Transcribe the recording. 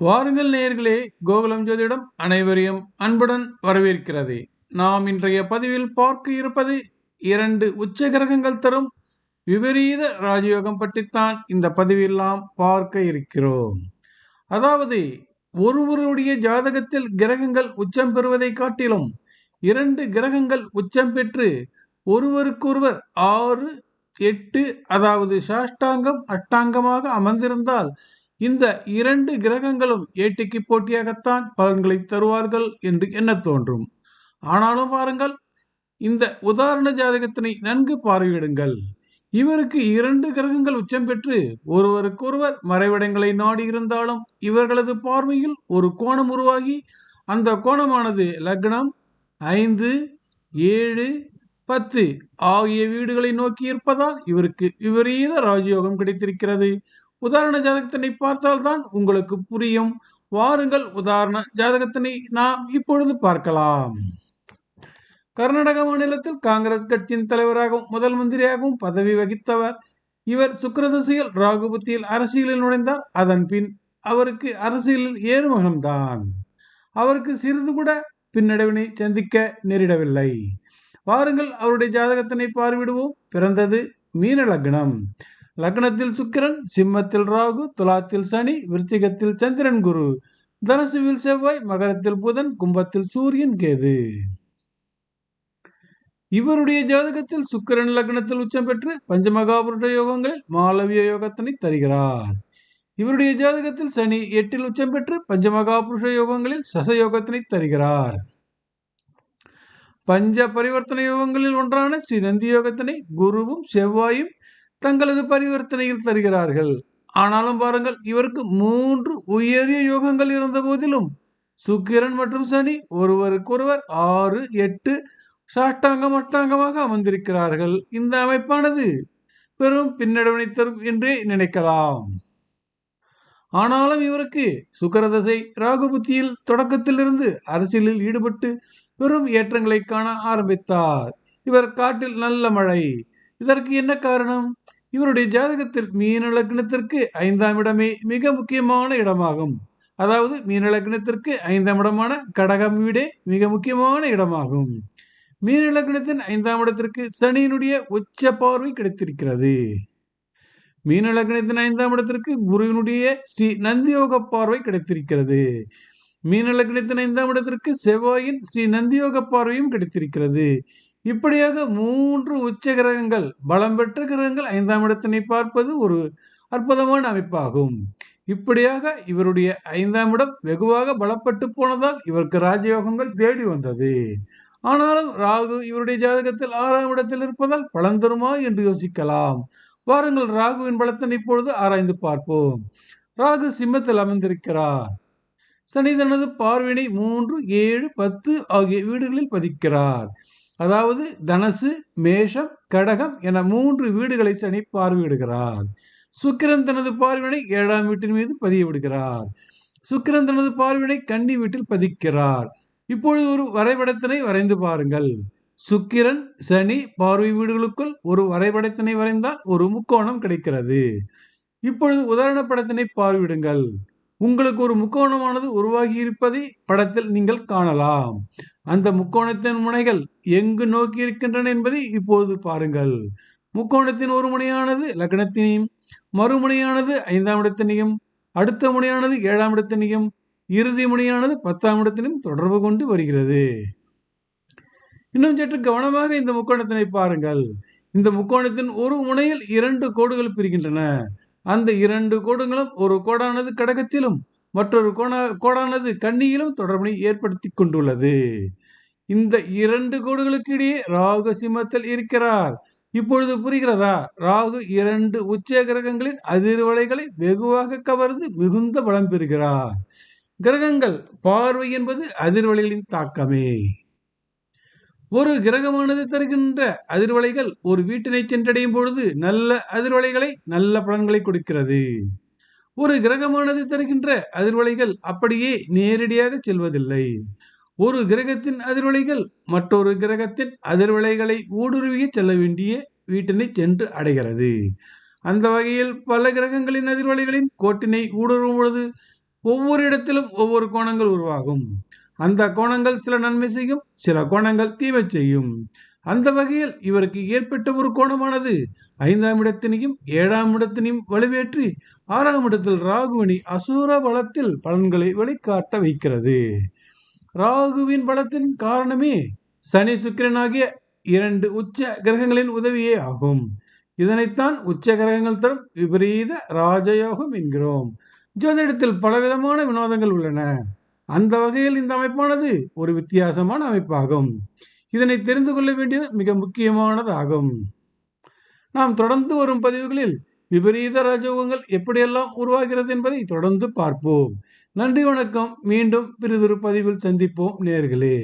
வாருங்கள் நேயர்களே கோகுலம் ஜோதிடம் அனைவரையும் அன்புடன் வரவேற்கிறது. நாம் இன்றைய பதிவில் பார்க்க இருப்பது இரண்டு உச்ச கிரகங்கள் தரும் விபரீத ராஜயோகம் பற்றித்தான் இந்த பதிவில் நாம் பார்க்க இருக்கிறோம். அதாவது ஒருவருடைய ஜாதகத்தில் கிரகங்கள் உச்சம் பெறுவதை காட்டிலும் இரண்டு கிரகங்கள் உச்சம் பெற்று ஒருவருக்கொருவர் ஆறு எட்டு அதாவது சாஷ்டாங்கம் அஷ்டாங்கமாக அமர்ந்திருந்தால் இந்த இரண்டு கிரகங்களும் ஏட்டிக்கு போட்டியாகத்தான் பலன்களை தருவார்கள் என்று எண்ண தோன்றும். ஆனாலும் பாருங்கள் இந்த உதாரண ஜாதகத்தினை நன்கு பார்வையிடுங்கள். இவருக்கு இரண்டு கிரகங்கள் உச்சம் பெற்று ஒருவருக்கொருவர் மறைவிடங்களை நாடி இருந்தாலும் இவர்களது பார்வையில் ஒரு கோணம் உருவாகி அந்த கோணமானது லக்னம் ஐந்து ஏழு பத்து ஆகிய வீடுகளை நோக்கி இருப்பதால் இவருக்கு விபரீத ராஜயோகம் கிடைத்திருக்கிறது. உதாரண ஜாதகத்தினை பார்த்தால்தான் உங்களுக்கு புரியும். வாருங்கள் உதாரண ஜாதகத்தினை நாம் இப்பொழுது பார்க்கலாம். கர்நாடக மாநிலத்தில் காங்கிரஸ் கட்சியின் தலைவராகவும் முதல் மந்திரியாகவும் பதவி வகித்தவர். இவர் சுக்கரதசையில் ராகுபத்தியில் அரசியலில் நுழைந்தார். அதன் பின் அவருக்கு அரசியலில் ஏறுமுகம்தான். அவருக்கு சிறிது கூட பின்னடைவினை சந்திக்க நேரிடவில்லை. வாருங்கள் அவருடைய ஜாதகத்தினை பார்விடுவோம் பிறந்தது மீன லக்னம். லக்னத்தில் சுக்கிரன் சிம்மத்தில் ராகு துலாத்தில் சனி விருச்சிகத்தில் சந்திரன் குரு. தனசுவில் செவ்வாய் மகரத்தில் புதன் கும்பத்தில் சூரியன் கேது. இவருடைய ஜாதகத்தில் சுக்கிரன் லக்னத்தில் உச்சம் பெற்று பஞ்சமகாபுருட யோகங்களில் மாலவிய யோகத்தினை தருகிறார். இவருடைய ஜாதகத்தில் சனி எட்டில் உச்சம் பெற்று பஞ்சமகாபுருஷ யோகங்களில் சச யோகத்தினை தருகிறார். பஞ்ச பரிவர்த்தனை யோகங்களில் ஒன்றான ஸ்ரீ நந்தி யோகத்தினை குருவும் செவ்வாயும் தங்களது பரிவர்த்தனையில் தருகிறார்கள். ஆனாலும் பாருங்கள் இவருக்கு மூன்று உயரிய யோகங்கள் இருந்த போதிலும் சுக்கிரன் மற்றும் சனி ஒருவருக்கொருவர் ஆறு எட்டு சாஷ்டாங்கம் அஷ்டாங்கமாக அமர்ந்திருக்கிறார்கள். இந்த அமைப்பானது பெரும் பின்னடைவினை தரும் என்றே நினைக்கலாம். ஆனாலும் இவருக்கு சுக்கரதசை ராகுபுத்தியில் தொடக்கத்திலிருந்து அரசியலில் ஈடுபட்டு பெரும் ஏற்றங்களை காண ஆரம்பித்தார். இவர் காட்டில் நல்ல மழை. இதற்கு என்ன காரணம்? இவருடைய ஜாதகத்தில் மீன லக்னத்திற்கு ஐந்தாம் இடமே மிக முக்கியமான இடமாகும். அதாவது மீன லக்னத்திற்கு ஐந்தாம் இடமான கடகம் வீடே மிக முக்கியமான இடமாகும். மீன லக்னத்தின் ஐந்தாம் இடத்திற்கு சனியினுடைய உச்ச பார்வை கிடைத்திருக்கிறது. மீன லக்னத்தின் ஐந்தாம் இடத்திற்கு குருவினுடைய ஸ்ரீ நந்தியோக பார்வை கிடைத்திருக்கிறது. மீன லக்னத்தின் ஐந்தாம் இடத்திற்கு செவ்வாயின் ஸ்ரீ நந்தியோக பார்வையும் கிடைத்திருக்கிறது. இப்படியாக மூன்று உச்ச கிரகங்கள் பலம் பெற்ற கிரகங்கள் ஐந்தாம் இடத்தினை பார்ப்பது ஒரு அற்புதமான அமைப்பாகும். இப்படியாக இவருடைய ஐந்தாம் இடம் வெகுவாக பலப்பட்டு போனதால் இவருக்கு ராஜயோகங்கள் தேடி வந்தது. ஆனாலும் ராகு இவருடைய ஜாதகத்தில் ஆறாம் இடத்தில் இருப்பதால் பலன் தருமா என்று யோசிக்கலாம். வாருங்கள் ராகுவின் பலத்தினை இப்பொழுது ஆராய்ந்து பார்ப்போம். ராகு சிம்மத்தில் அமர்ந்திருக்கிறார். சனி தனது பார்வினை மூன்று ஏழு பத்து ஆகிய வீடுகளில் பதிக்கிறார். அதாவது தனசு மேஷம் கடகம் என மூன்று வீடுகளை சனி பார்வையிடுகிறார். சுக்கிரன் தனது பார்வையினை ஏழாம் வீட்டின் மீது பதிய விடுகிறார். சுக்கிரன் தனது பார்வையினை கன்னி வீட்டில் பதிக்கிறார். இப்பொழுது ஒரு வரைபடத்தினை வரைந்து பாருங்கள். சுக்கிரன் சனி பார்வை வீடுகளுக்குள் ஒரு வரைபடத்தினை வரைந்தால் ஒரு முக்கோணம் கிடைக்கிறது. இப்பொழுது உதாரண படத்தினை பார்வையிடுங்கள். உங்களுக்கு ஒரு முக்கோணமானது உருவாகி இருப்பதை படத்தில் நீங்கள் காணலாம். அந்த முக்கோணத்தின் முனைகள் எங்கு நோக்கி இருக்கின்றன என்பதை இப்போது பாருங்கள். முக்கோணத்தின் ஒரு முனையானது லக்னத்தினையும் மறுமுனையானது ஐந்தாம் இடத்தினையும் அடுத்த முனையானது ஏழாம் இடத்தினையும் இறுதி முனையானது பத்தாம் இடத்தினையும் தொடர்பு கொண்டு வருகிறது. இன்னும் சற்று கவனமாக இந்த முக்கோணத்தினை பாருங்கள். இந்த முக்கோணத்தின் ஒரு முனையில் இரண்டு கோடுகள் பிரிகின்றன. அந்த இரண்டு கோடுகளும் ஒரு கோடானது கடகத்திலும் மற்றொரு கோண கோடானது கன்னியிலும் தொடர்பினை ஏற்படுத்தி கொண்டுள்ளது. இந்த இரண்டு கோடுகளுக்கு இடையே ராகு சிம்மத்தில் இருக்கிறார். இப்பொழுது புரிகிறதா? ராகு இரண்டு உச்ச கிரகங்களின் அதிர்வலைகளை வெகுவாக கவர்ந்து மிகுந்த பலம் பெறுகிறார். கிரகங்கள் பார்வை என்பது அதிர்வலைகளின் தாக்கமே. ஒரு கிரகமானது தருகின்ற அதிர்வலைகள் ஒரு வீட்டினை சென்றடையும் பொழுது நல்ல அதிர்வலைகளை நல்ல பலன்களை கொடுக்கிறது. ஒரு கிரகமானது தருகின்ற அதிர்வலைகள் அப்படியே நேரடியாக செல்வதில்லை. ஒரு கிரகத்தின் அதிர்வலைகள் மற்றொரு கிரகத்தின் அதிர்வலைகளை ஊடுருவிய செல்ல வேண்டிய வீட்டினை சென்று அடைகிறது. அந்த வகையில் பல கிரகங்களின் அதிர்வலைகளின் கோட்டினை ஊடுருவும் பொழுது ஒவ்வொரு இடத்திலும் ஒவ்வொரு கோணங்கள் உருவாகும். அந்த கோணங்கள் சில நன்மை செய்யும் சில கோணங்கள் தீமை செய்யும். அந்த வகையில் இவருக்கு ஏற்பட்ட ஒரு கோணமானது. ஐந்தாம் இடத்தினையும் ஏழாம் இடத்தினையும் வலுவேற்றி ஆறாம் இடத்தில் ராகுவினி அசூர பலத்தில் பலன்களை வெளிக்காட்ட வைக்கிறது. ராகுவின் பலத்தின் காரணமே சனி சுக்கிரன் ஆகிய இரண்டு உச்ச கிரகங்களின் உதவியே ஆகும். இதனைத்தான் உச்ச கிரகங்கள் தரும் விபரீத ராஜயோகம் என்கிறோம். ஜோதிடத்தில் பலவிதமான வினோதங்கள் உள்ளன. அந்த வகையில் இந்த அமைப்பானது ஒரு வித்தியாசமான அமைப்பாகும். இதனை தெரிந்து கொள்ள வேண்டியது மிக முக்கியமானதாகும். நாம் தொடர்ந்து வரும் பதிவுகளில் விபரீத ராஜோகங்கள் எப்படியெல்லாம் உருவாகிறது என்பதை தொடர்ந்து பார்ப்போம். நன்றி வணக்கம். மீண்டும் பிறிதொரு பதிவில் சந்திப்போம் நேர்களே.